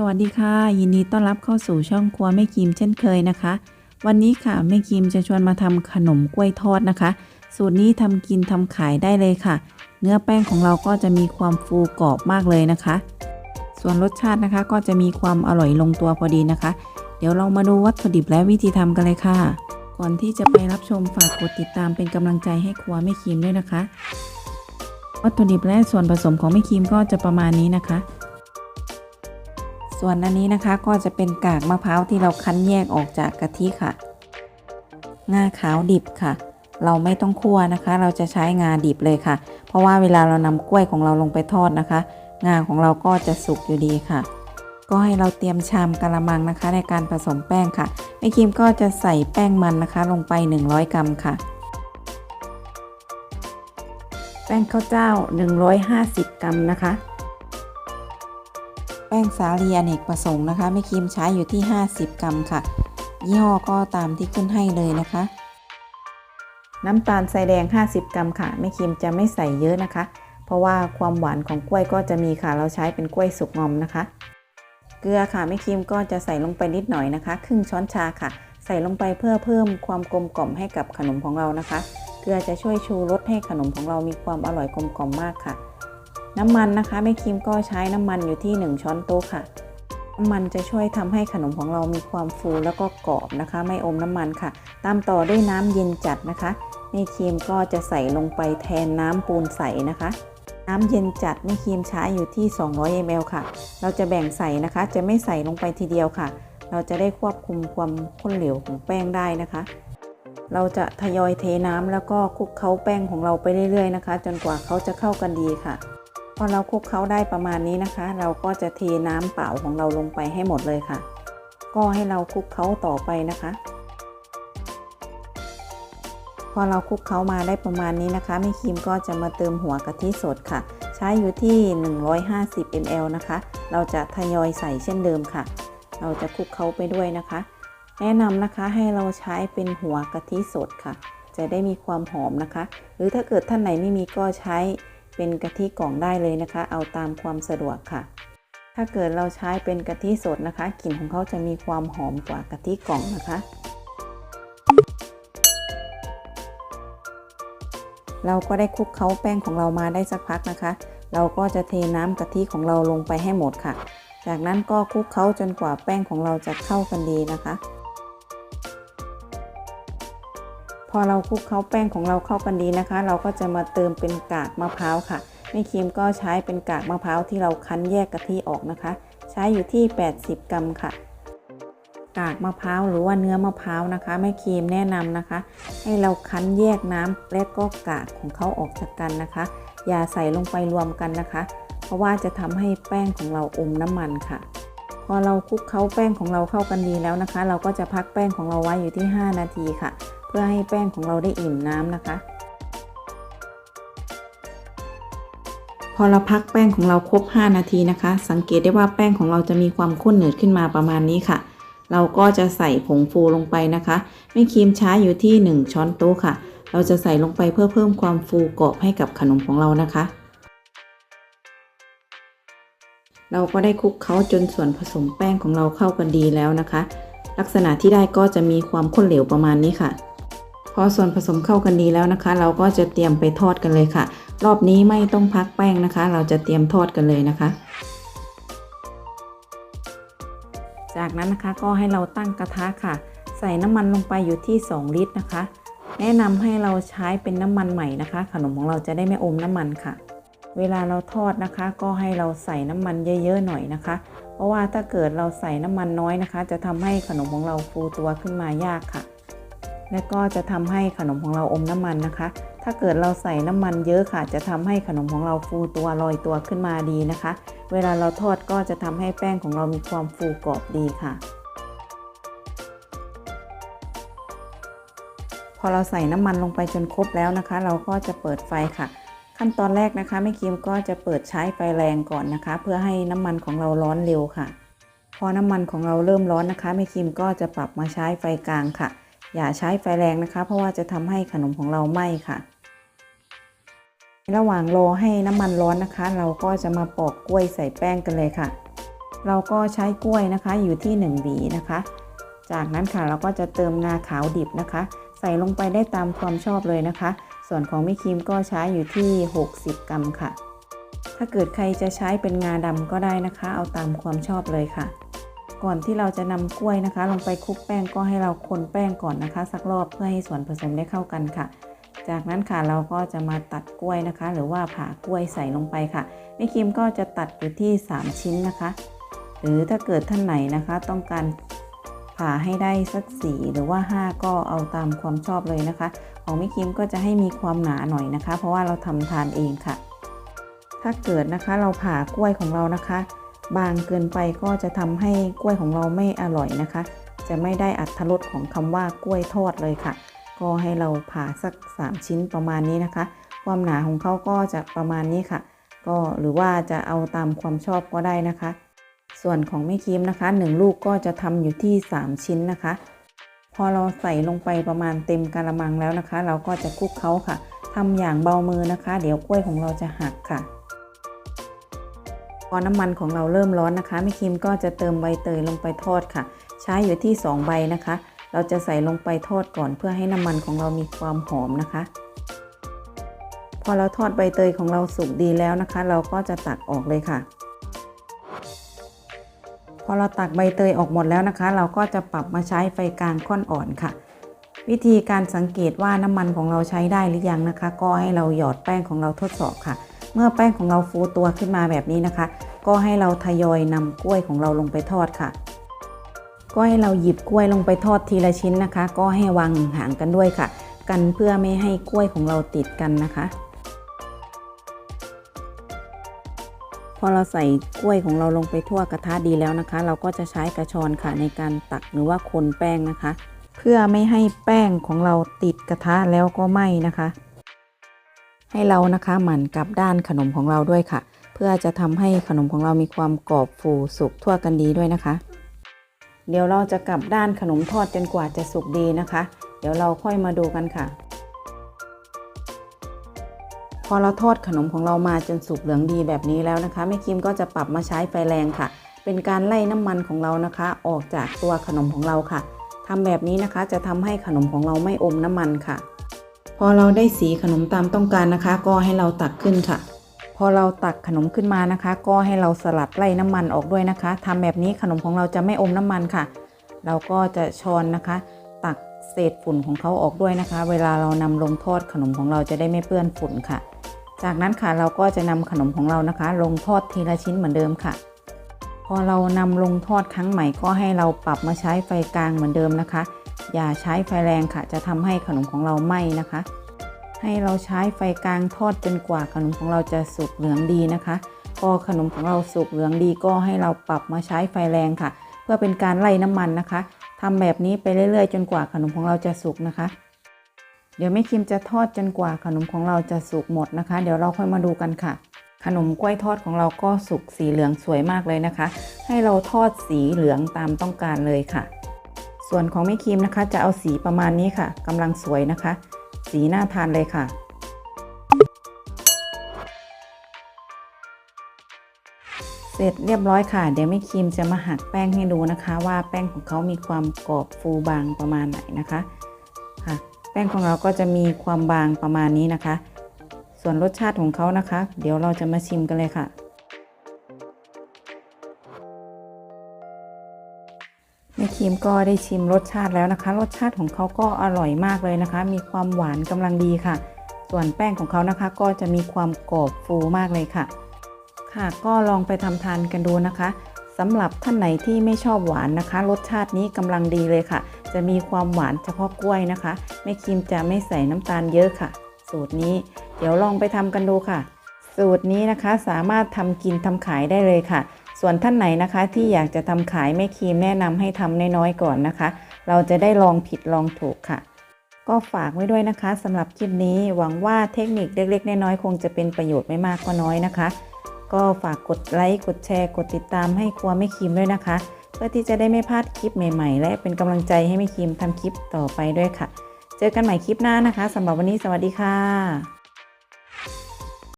สวัสดีค่ะ ยินดีต้อนรับเข้าสู่ช่องครัวแม่กิมเช่นเคยนะคะ วันนี้ค่ะแม่กิมจะชวนมาทำขนมกล้วยทอดนะคะ สูตรนี้ทำกินทำขายได้เลยค่ะ เนื้อแป้งของเราก็จะมีความฟูกรอบมากเลยนะคะ ส่วนรสชาตินะคะก็จะมีความอร่อยลงตัวพอดีนะคะ เดี๋ยวเรามาดูวัตถุดิบและวิธีทำกันเลยค่ะ ก่อนที่จะไปรับชมฝากกดติดตามเป็นกำลังใจให้ครัวแม่คิมด้วยนะคะ วัตถุดิบและส่วนผสมของแม่คิมก็จะประมาณนี้นะคะ ส่วนอันนี้นะคะก็จะเป็นกากมะพร้าวที่เราคั้นแยกออกจากกะทิค่ะ งาขาวดิบค่ะ เราไม่ต้องคั่วนะคะ เราจะใช้งาดิบเลยค่ะ เพราะว่าเวลาเรานำกล้วยของเราลงไปทอดนะคะ งาของเราก็จะสุกอยู่ดีค่ะ ก็ให้เราเตรียมชามกะละมังนะคะ ในการผสมแป้งค่ะแม่คิมก็จะใส่แป้งมันนะคะ ลงไป 100 กรัมค่ะ แป้งข้าวเจ้า 150 กรัมนะคะ แป้งสาลีอเนกประสงค์นะคะแม่คิมใช้อยู่ที่ 50 กรัมค่ะ ยี่ห้อก็ตามที่ขึ้นให้เลยนะคะ น้ำตาลทรายแดง 50 กรัมค่ะแม่คิมจะไม่ใส่เยอะนะคะ เพราะว่าความหวานของกล้วยก็จะมีค่ะ เราใช้เป็นกล้วยสุกงอมนะคะ เกลือค่ะแม่คิมก็จะใส่ลงไปนิดหน่อยนะคะ ครึ่งช้อนชาค่ะ ใส่ลงไปเพื่อเพิ่มความกลมกล่อมให้กับขนมของเรานะคะ เกลือจะช่วยชูรสให้ขนมของเรามีความอร่อยกลมกล่อมมากค่ะ น้ำมันนะคะแม่คิมก็ใช้น้ำมันอยู่ที่ 1 ช้อนโต๊ะค่ะ น้ำมันจะช่วยทำให้ขนมของเรามีความฟูแล้วก็กรอบนะคะ ไม่อมน้ำมันค่ะ ตามต่อด้วยน้ำเย็นจัดนะคะแม่คิมก็จะใส่ลงไปแทนน้ำปูนใสนะคะ น้ำเย็นจัดแม่ครีมใช้อยู่ที่ 200 ml ค่ะ เราจะแบ่งใส่นะคะ จะไม่ใส่ลงไปทีเดียวค่ะ เราจะได้ควบคุมความข้นเหลวของแป้งได้นะคะเราจะทยอยเทน้ำแล้วก็คลุกเคล้าแป้งของเราไปเรื่อยๆนะคะ จนกว่าเขาจะเข้ากันดีค่ะ พอเราคลุกเคล้าได้ประมาณนี้นะคะ เราก็จะเทน้ำเปล่าของเราลงไปให้หมดเลยค่ะ ก็ให้เราคลุกเคล้าต่อไปนะคะ พอเราคลุกเคล้ามาได้ประมาณนี้นะคะแม่ครีมก็จะมาเติมหัวกะทิสดค่ะ ใช้อยู่ที่ 150 ml นะคะ เราจะทยอยใส่เช่นเดิมค่ะ เราจะคลุกเคล้าไปด้วยนะคะ แนะนำนะคะให้เราใช้เป็นหัวกะทิสดค่ะ จะได้มีความหอมนะคะ หรือถ้าเกิดท่านไหนไม่มีก็ใช้ เป็นกะทิกล่องได้เลยนะคะ เอาตามความสะดวกค่ะ ถ้าเกิดเราใช้เป็นกะทิสดนะคะกลิ่นของเขาจะมีความหอมกว่ากะทิกล่องนะคะ เราก็ได้คลุกเคล้าแป้งของเรามาได้สักพักนะคะ เราก็จะเทน้ำกะทิของเราลงไปให้หมดค่ะ จากนั้นก็คลุกเคล้าจนกว่าแป้งของเราจะเข้ากันดีนะคะ อเราคลุกเคล้าแป้งของเราเข้ากันดีนะคะ เราก็จะมาเติมเป็นกากมะพร้าวค่ะแม่ครีมก็ใช้เป็นกากมะพร้าวที่เราคั้นแยกกะทิออกนะคะ ใช้อยู่ที่ 80 กรัมค่ะ กากมะพร้าวหรือว่าเนื้อมะพร้าวนะคะแม่ครีมแนะนำนะคะ ให้เราคั้นแยกน้ำและก็กากของเขาออกจากกันนะคะ อย่าใส่ลงไปรวมกันนะคะ เพราะว่าจะทำให้แป้งของเราอมน้ำมันค่ะพอเราคลุกเคล้าแป้งของเราเข้ากันดีแล้วนะคะ เราก็จะพักแป้งของเราไว้อยู่ที่ 5 นาทีค่ะ เพื่อให้แป้งของเราได้อิ่มน้ำนะคะ พอเราพักแป้งของเราครบ 5 นาทีนะคะ สังเกตได้ว่าแป้งของเราจะมีความข้นหนืดขึ้นมาประมาณนี้ค่ะ เราก็จะใส่ผงฟูลงไปนะคะไม่ครีมช้าอยู่ที่ 1 ช้อนโต๊ะค่ะ เราจะใส่ลงไปเพื่อเพิ่มความฟูกรอบให้กับขนมของเรานะคะเราก็ได้คลุกเคล้าจนส่วนผสมแป้งของเราเข้ากันดีแล้วนะคะ ลักษณะที่ได้ก็จะมีความข้นเหลวประมาณนี้ค่ะ อส่วนผสมเข้ากันดีแล้วนะคะ เราก็จะเตรียมไปทอดกันเลยค่ะ รอบนี้ไม่ต้องพักแป้งนะคะ เราจะเตรียมทอดกันเลยนะคะ จากนั้นนะคะก็ให้เราตั้งกระทะค่ะ ใส่น้ำมันลงไปอยู่ที่ 2 ลิตรนะคะ แนะนำให้เราใช้เป็นน้ำมันใหม่นะคะ ขนมของเราจะได้ไม่อมน้ำมันค่ะ เวลาเราทอดนะคะ ก็ให้เราใส่น้ำมันเยอะๆหน่อยนะคะ เพราะว่าถ้าเกิดเราใส่น้ำมันน้อยนะคะ จะทำให้ขนมของเราฟูตัวขึ้นมายากค่ะ และก็จะทำให้ขนมของเราอมน้ำมันนะคะ ถ้าเกิดเราใส่น้ำมันเยอะค่ะ จะทำให้ขนมของเราฟูตัวลอยตัวขึ้นมาดีนะคะ เวลาเราทอดก็จะทำให้แป้งของเรามีความฟูกรอบดีค่ะ พอเราใส่น้ำมันลงไปจนครบแล้วนะคะ เราก็จะเปิดไฟค่ะ ขั้นตอนแรกนะคะแม่คิมก็จะเปิดใช้ไฟแรงก่อนนะคะ เพื่อให้น้ำมันของเราร้อนเร็วค่ะ พอน้ำมันของเราเริ่มร้อนนะคะแม่คิมก็จะปรับมาใช้ไฟกลางค่ะ อย่าใช้ไฟแรงนะคะ เพราะว่าจะทำให้ขนมของเราไหม้ค่ะ ระหว่างรอให้น้ำมันร้อนนะคะ เราก็จะมาปอกกล้วยใส่แป้งกันเลยค่ะ เราก็ใช้กล้วยนะคะอยู่ที่1หวีนะคะ จากนั้นค่ะเราก็จะเติมงาขาวดิบนะคะ ใส่ลงไปได้ตามความชอบเลยนะคะ ส่วนของม่ครีมก็ใช้อยู่ที่ 60 กรัมค่ะ ถ้าเกิดใครจะใช้เป็นงาดำก็ได้นะคะ เอาตามความชอบเลยค่ะ ก่อนที่เราจะนำกล้วยนะคะ ลงไปคลุกแป้งก็ให้เราคนแป้งก่อนนะคะ สักรอบเพื่อให้ส่วนผสมได้เข้ากันค่ะ จากนั้นค่ะเราก็จะมาตัดกล้วยนะคะ หรือว่าผ่ากล้วยใส่ลงไปค่ะแม่ครีมก็จะตัดอยู่ที่ 3 ชิ้นนะคะ หรือถ้าเกิดท่านไหนนะคะ ต้องการผ่าให้ได้สักสี่หรือว่า 5 ก็เอาตามความชอบเลยนะคะ ของแม่ครีมก็จะให้มีความหนาหน่อยนะคะ เพราะว่าเราทำทานเองค่ะ ถ้าเกิดนะคะเราผ่ากล้วยของเรานะคะ บางเกินไปก็จะทำให้กล้วยของเราไม่อร่อยนะคะ จะไม่ได้อัตรสของคำว่ากล้วยทอดเลยค่ะ ก็ให้เราผ่าสัก 3 ชิ้นประมาณนี้นะคะ ความหนาของเขาก็จะประมาณนี้ค่ะ ก็หรือว่าจะเอาตามความชอบก็ได้นะคะ ส่วนของแม่ครีมนะคะ 1 ลูกก็จะทำอยู่ที่ 3 ชิ้นนะคะ พอเราใส่ลงไปประมาณเต็มกะละมังแล้วนะคะ เราก็จะคลุกเขาค่ะทำอย่างเบามือนะคะ เดี๋ยวกล้วยของเราจะหักค่ะ พอน้ำมันของเราเริ่มร้อนนะคะแม่ครีมก็จะเติมใบเตยลงไปทอดค่ะ ใช้อยู่ที่ 2 ใบนะคะ เราจะใส่ลงไปทอดก่อนเพื่อให้น้ำมันของเรามีความหอมนะคะ พอเราทอดใบเตยของเราสุกดีแล้วนะคะ เราก็จะตักออกเลยค่ะ พอเราตักใบเตยออกหมดแล้วนะคะ เราก็จะปรับมาใช้ไฟกลางค่อนอ่อนค่ะ วิธีการสังเกตว่าน้ำมันของเราใช้ได้หรือยังนะคะ ก็ให้เราหยอดแป้งของเราทดสอบค่ะ เมื่อแป้งของเราฟูตัวขึ้นมาแบบนี้นะคะ ก็ให้เราทยอยนำกล้วยของเราลงไปทอดค่ะ ก็ให้เราหยิบกล้วยลงไปทอดทีละชิ้นนะคะ ก็ให้วางห่างกันด้วยค่ะ กันเพื่อไม่ให้กล้วยของเราติดกันนะคะ พอเราใส่กล้วยของเราลงไปทั่วกระทะดีแล้วนะคะ เราก็จะใช้กระชอนค่ะในการตักหรือว่าคนแป้งนะคะ เพื่อไม่ให้แป้งของเราติดกระทะแล้วก็ไหม้นะคะ ให้เรานะคะหมั่นกลับด้านขนมของเราด้วยค่ะ เพื่อจะทำให้ขนมของเรามีความกรอบฟูสุกทั่วกันดีด้วยนะคะ เดี๋ยวเราจะกลับด้านขนมทอดจนกว่าจะสุกดีนะคะ เดี๋ยวเราค่อยมาดูกันค่ะ พอเราทอดขนมของเรามาจนสุกเหลืองดีแบบนี้แล้วนะคะแม่คิมก็จะปรับมาใช้ไฟแรงค่ะ เป็นการไล่น้ำมันของเรานะคะ ออกจากตัวขนมของเราค่ะทำแบบนี้นะคะจะทำให้ขนมของเราไม่อมน้ำมันค่ะ พอเราได้สีขนมตามต้องการนะคะ ก็ให้เราตักขึ้นค่ะ พอเราตักขนมขึ้นมานะคะ ก็ให้เราสลัดไล่น้ำมันออกด้วยนะคะทำแบบนี้ขนมของเราจะไม่อมน้ำมันค่ะ เราก็จะช้อนนะคะ ตักเศษฝุ่นของเขาออกด้วยนะคะ เวลาเรานำลงทอดขนมของเราจะได้ไม่เปื้อนฝุ่นค่ะ จากนั้นค่ะเราก็จะนำขนมของเรานะคะ ลงทอดทีละชิ้นเหมือนเดิมค่ะ พอเรานำลงทอดครั้งใหม่ก็ให้เราปรับมาใช้ไฟกลางเหมือนเดิมนะคะ อย่าใช้ไฟแรงค่ะ จะทำให้ขนมของเราไหม้นะคะ ให้เราใช้ไฟกลางทอดจนกว่าขนมของเราจะสุกเหลืองดีนะคะ พอขนมของเราสุกเหลืองดีก็ให้เราปรับมาใช้ไฟแรงค่ะ เพื่อเป็นการไล่น้ำมันนะคะทำแบบนี้ไปเรื่อยๆ จนกว่าขนมของเราจะสุกนะคะ เดี๋ยวแม่คิมจะทอดจนกว่าขนมของเราจะสุกหมดนะคะ เดี๋ยวเราค่อยมาดูกันค่ะ ขนมกล้วยทอดของเราก็สุกสีเหลืองสวยมากเลยนะคะ ให้เราทอดสีเหลืองตามต้องการเลยค่ะ ส่วนของแม่คิมนะคะจะเอาสีประมาณนี้ค่ะกำลังสวยนะคะ สีน่าทานเลยค่ะ เสร็จเรียบร้อยค่ะ เดี๋ยวแม่ครีมจะมาหักแป้งให้ดูนะคะ ว่าแป้งของเขามีความกรอบฟูบางประมาณไหนนะคะค่ะ แป้งของเราก็จะมีความบางประมาณนี้นะคะ ส่วนรสชาติของเขานะคะ เดี๋ยวเราจะมาชิมกันเลยค่ะ แม่ครีมก็ได้ชิมรสชาติแล้วนะคะ รสชาติของเขาก็อร่อยมากเลยนะคะ มีความหวานกำลังดีค่ะ ส่วนแป้งของเขานะคะก็จะมีความกรอบฟูมากเลยค่ะ ค่ะก็ลองไปทำทานกันดูนะคะสำหรับท่านไหนที่ไม่ชอบหวานนะคะ รสชาตินี้กำลังดีเลยค่ะ จะมีความหวานเฉพาะกล้วยนะคะแม่ครีมจะไม่ใส่น้ำตาลเยอะค่ะ สูตรนี้เดี๋ยวลองไปทำกันดูค่ะ สูตรนี้นะคะสามารถทำกินทำขายได้เลยค่ะ ส่วนท่านไหนนะคะที่อยากจะทำขายแม่ครีมแนะนำให้ทำน้อยๆก่อนนะคะ เราจะได้ลองผิดลองถูกค่ะ ก็ฝากไว้ด้วยนะคะสำหรับคลิปนี้หวังว่าเทคนิคเล็กๆน้อยๆคงจะเป็นประโยชน์ไม่มากก็น้อยนะคะ ก็ฝากกดไลค์กดแชร์กดติดตามให้ครัวแม่ครีมด้วยนะคะ เพื่อที่จะได้ไม่พลาดคลิปใหม่ๆ และเป็นกำลังใจให้แม่ครีมทำคลิปต่อไปด้วยค่ะ เจอกันใหม่คลิปหน้านะคะสำหรับวันนี้สวัสดีค่ะ